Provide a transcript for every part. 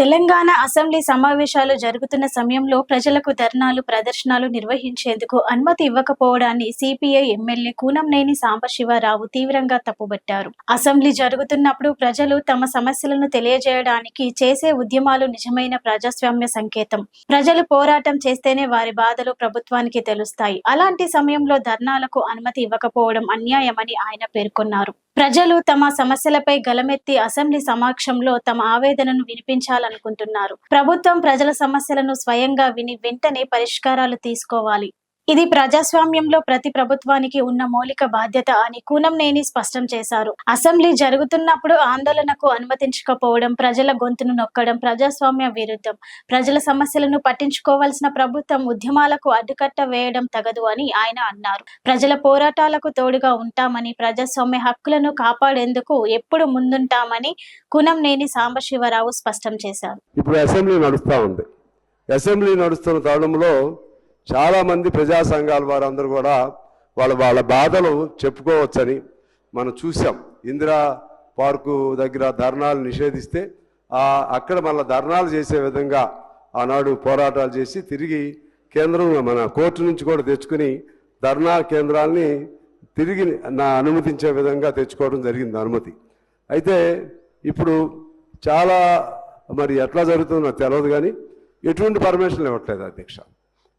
Telangana assembly సమావేశాలు జరుగుతున్న సమయంలో ప్రజలకు ధర్నాలు ప్రదర్శనలు నిర్వహించేందుకు అనుమతి ఇవ్వకపోవడాన్ని సిపిఐ ఎమ్మెల్యే కూనంనేని సాంబశివరావు తీవ్రంగా తప్పుబట్టారు. అసెంబ్లీ జరుగుతున్నప్పుడు ప్రజలు తమ సమస్యలను తెలియజేయడానికి చేసే ఉద్యమాలు నిజమైన ప్రజాస్వామ్య సంకేతం. ప్రజలు పోరాటం చేస్తేనే వారి బాధలు ప్రభుత్వానికి తెలుస్తాయి. అలాంటి సమయంలో ధర్నాలకు అనుమతి ఇవ్వకపోవడం అన్యాయమని ఆయన పేర్కొన్నారు. ప్రజలు తమ సమస్యలపై గలమెత్తి అసెంబ్లీ సమక్షంలో తమ ఆవేదనను వినిపించాలనుకుంటున్నారు. ప్రభుత్వం ప్రజల సమస్యలను స్వయంగా విని వెంటనే పరిష్కారాలు తీసుకోవాలి. ఇది ప్రజాస్వామ్యంలో ప్రతి ప్రభుత్వానికి ఉన్న మౌలిక బాధ్యత అని కూనంనేని స్పష్టం చేశారు. అసెంబ్లీ జరుగుతున్నప్పుడు ఆందోళనకు అనుమతించకపోవడం ప్రజల గొంతును నొక్కడం ప్రజాస్వామ్య విరుద్ధం. ప్రజల సమస్యలను పట్టించుకోవాల్సిన ప్రభుత్వం ఉద్యమాలకు అడ్డుకట్ట వేయడం తగదు అని ఆయన అన్నారు. ప్రజల పోరాటాలకు తోడుగా ఉంటామని ప్రజాస్వామ్య హక్కులను కాపాడేందుకు ఎప్పుడు ముందుంటామని కూనంనేని సాంబశివరావు స్పష్టం చేశారు. ఇప్పుడు అసెంబ్లీ నడుస్తా ఉంది. అసెంబ్లీ నడుస్తున్న తరుణంలో చాలామంది ప్రజా సంఘాల వారందరూ కూడా వాళ్ళ వాళ్ళ బాధలు చెప్పుకోవచ్చని మనం చూసాం ఇందిరా పార్కు దగ్గర ధర్నాలు నిషేధిస్తే అక్కడ మళ్ళీ ధర్నాలు చేసే విధంగా ఆనాడు పోరాటాలు చేసి తిరిగి కేంద్రం మన కోర్టు నుంచి కూడా తెచ్చుకుని ధర్నా కేంద్రాల్ని తిరిగి నా అనుమతించే విధంగా తెచ్చుకోవడం జరిగింది అనుమతి. అయితే ఇప్పుడు చాలా మరి ఎట్లా జరుగుతుందో తెలియదు కానీ ఎటువంటి పర్మిషన్లు ఇవ్వట్లేదు అధ్యక్ష.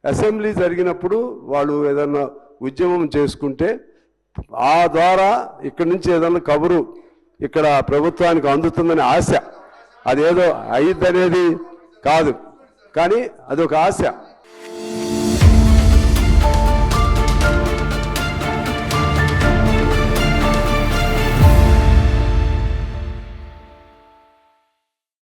అసెంబ్లీ జరిగినప్పుడు వాళ్ళు ఏదన్నా ఉద్యమం చేసుకుంటే ఆ ద్వారా ఇక్కడి నుంచి ఏదన్నా కబురు ఇక్కడ ప్రభుత్వానికి అందుతుందని ఆశ. అదేదో అయ్యిద్దనేది కాదు. కానీ అదొక ఆశ.